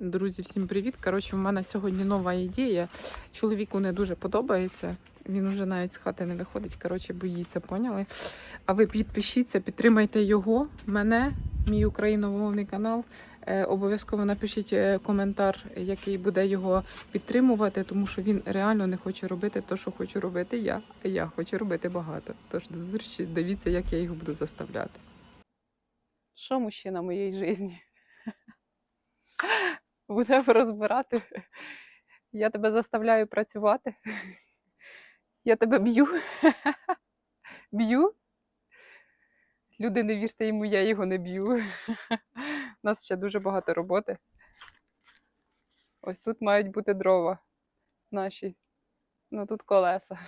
Друзі, всім привіт! Коротше, у мене сьогодні нова ідея. Чоловіку не дуже подобається. Він уже навіть з хати не виходить. Коротше, боїться, поняли? А ви підпишіться, підтримайте його, мене, мій україномовний канал. Е, обов'язково напишіть е, коментар, який буде його підтримувати, тому що він реально не хоче робити те, що хочу робити я. Я хочу робити багато. Тож до зустрічі, дивіться, як я його буду заставляти. Що мужчина моєї житті? Будемо розбирати. Я тебе заставляю працювати. Я тебе б'ю. Б'ю. Люди, не вірте йому, я його не б'ю. У нас ще дуже багато роботи. Ось тут мають бути дрова наші. Ну тут колеса.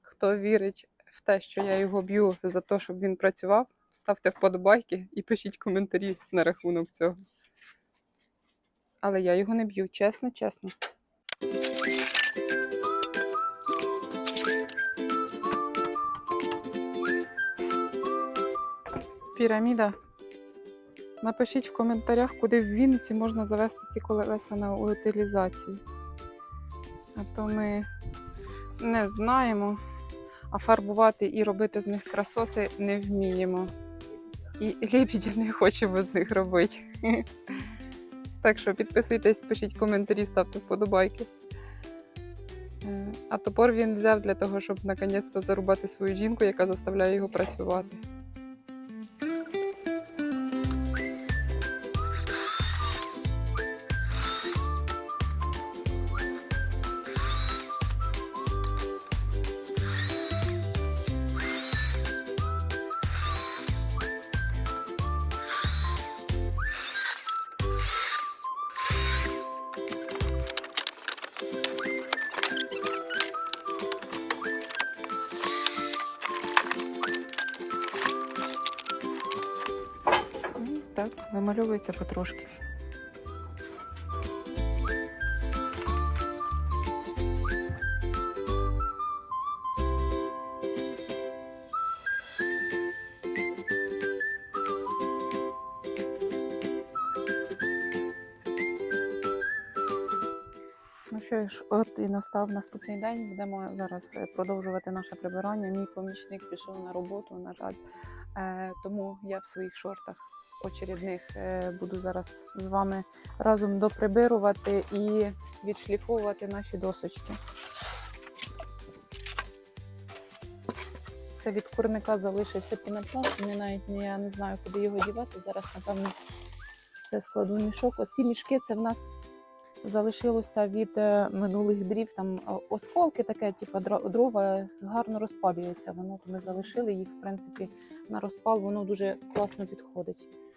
Хто вірить в те, що я його б'ю за те, щоб він працював, ставте вподобайки і пишіть коментарі на рахунок цього. Але я його не б'ю, чесно, чесно. Піраміда. Напишіть в коментарях, куди в Вінниці можна завести ці колеса на утилізацію. А то ми не знаємо, а фарбувати і робити з них красоти не вміємо. І лебідів не хочемо з них робити. Так що підписуйтесь, пишіть коментарі, ставте вподобайки. Е, А топор він взяв для того, щоб наконець-то зарубати свою жінку, яка заставляє його працювати. Так, вимальовується потрошки. Ну що ж, от і настав наступний день. Будемо зараз е, продовжувати наше прибирання. Мій помічник пішов на роботу, на жаль. Е, тому я в своїх шортах очередних е, буду зараз з вами разом доприбирувати і відшліфовувати наші досочки. Це від курника залишився пінопласт, мені навіть я не знаю, куди його дівати. Зараз, напевно, все складу мішок. Оці мішки це в нас залишилося від е, минулих дрів. Там е, осколки таке, типу дрова гарно розпалюється. Воно ми залишили їх, в принципі, на розпал воно дуже класно підходить.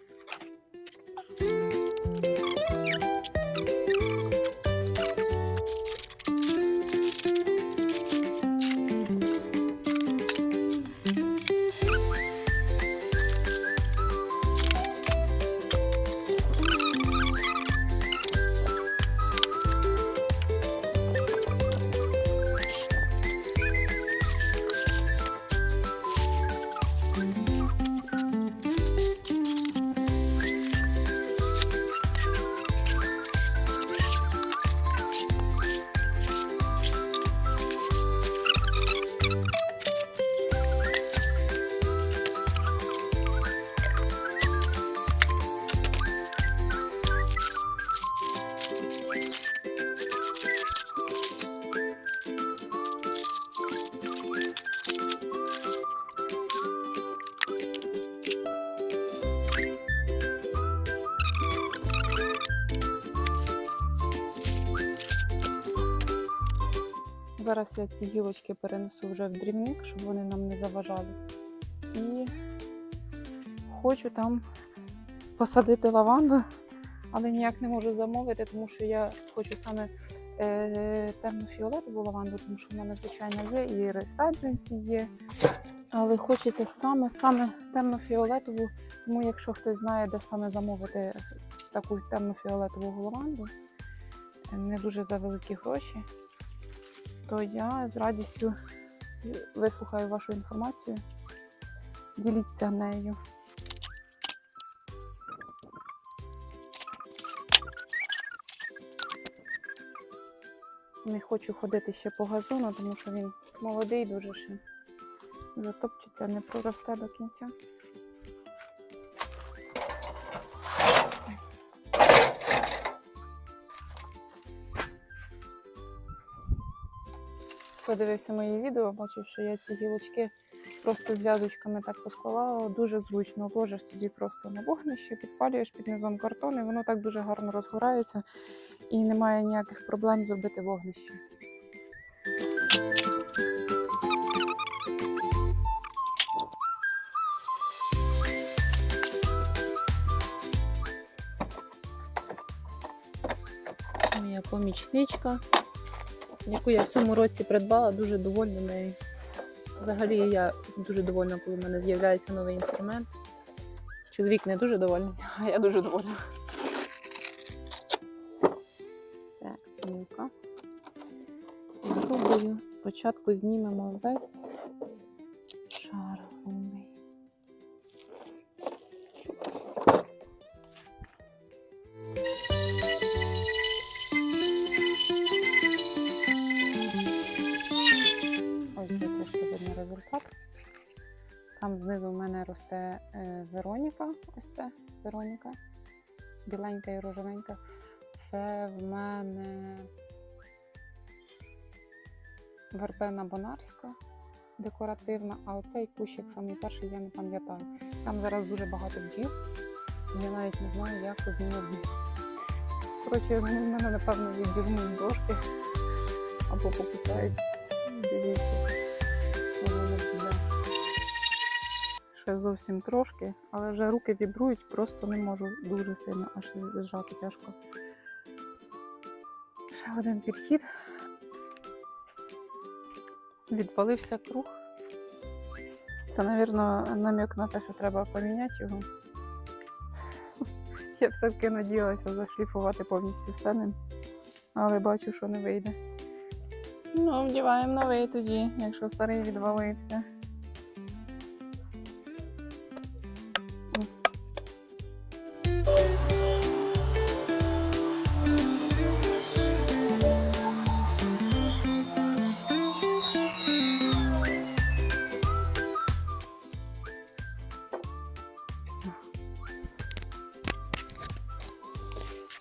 Зараз я ці гілочки перенесу вже в дрібник, щоб вони нам не заважали. І хочу там посадити лаванду, але ніяк не можу замовити, тому що я хочу саме е, темно-фіолетову лаванду, тому що в мене, звичайно, є, і розсадженці є. Але хочеться саме саме темно-фіолетову, тому якщо хтось знає, де саме замовити таку темно-фіолетову лаванду, не дуже за великі гроші, то я з радістю вислухаю вашу інформацію, діліться нею. Не хочу ходити ще по газону, тому що він молодий, дуже ще затопчеться, не проросте до кінця. Хто дивився мої відео, бачив, що я ці гілочки просто зв'язочками так посклала. Дуже зручно ложиш собі просто на вогнище, підпалюєш під низом картон, і воно так дуже гарно розгорається і немає ніяких проблем зробити вогнище. Моя помічничка, яку я в цьому році придбала, дуже довольна нею. Взагалі я дуже довольна, коли в мене з'являється новий інструмент. Чоловік не дуже довольний, а я дуже довольна. Так. Пробую. Спочатку знімемо весь Біленька і рожевенька. Це в мене вербена бонарська декоративна, а оцей кущик самий перший я не пам'ятаю. Там зараз дуже багато бджіл. Я навіть не знаю, як з ними бути. Коротше, вони в мене, напевно, віддягнуть дошки або покусають. Дивіться. Ще зовсім трошки, але вже руки вібрують, просто не можу дуже сильно аж зжати тяжко. Ще один підхід. Відвалився круг. Це, мабуть, намік на те, що треба поміняти його. Я все-таки надіялася зашліфувати повністю все ним, але бачу, що не вийде. Ну, вдіваємо новий тоді, якщо старий відвалився.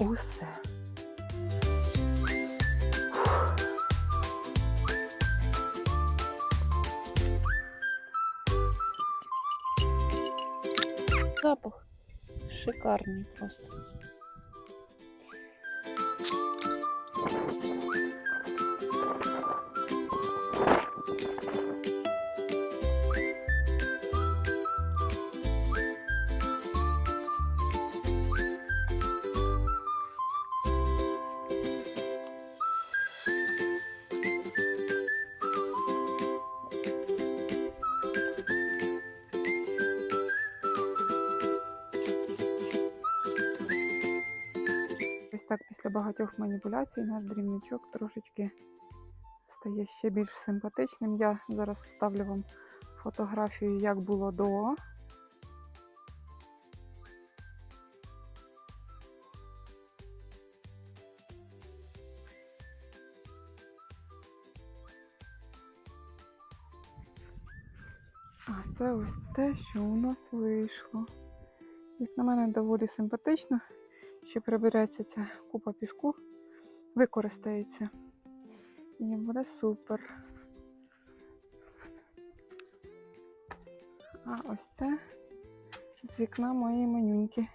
Усе. Запах шикарний просто. Так після багатьох маніпуляцій наш дрібничок трошечки стає ще більш симпатичним. Я зараз вставлю вам фотографію, як було до. А це ось те, що у нас вийшло. Як на мене, доволі симпатично. Ще прибереться ця купа піску, використається. І буде супер. А ось це з вікна моєї манюньки.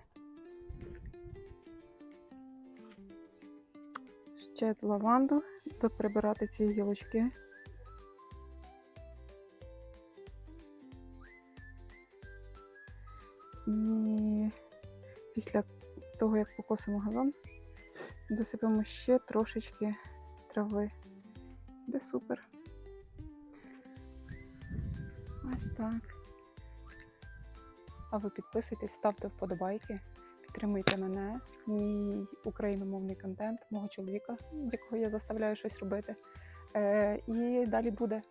Ще лаванду, прибирати ці гілочки. Того, як покосимо газон, досипемо ще трошечки трави. Де супер. Ось так. А ви підписуйтесь, ставте вподобайки, підтримуйте мене, мій україномовний контент, мого чоловіка, якого я заставляю щось робити. Е, і далі буде.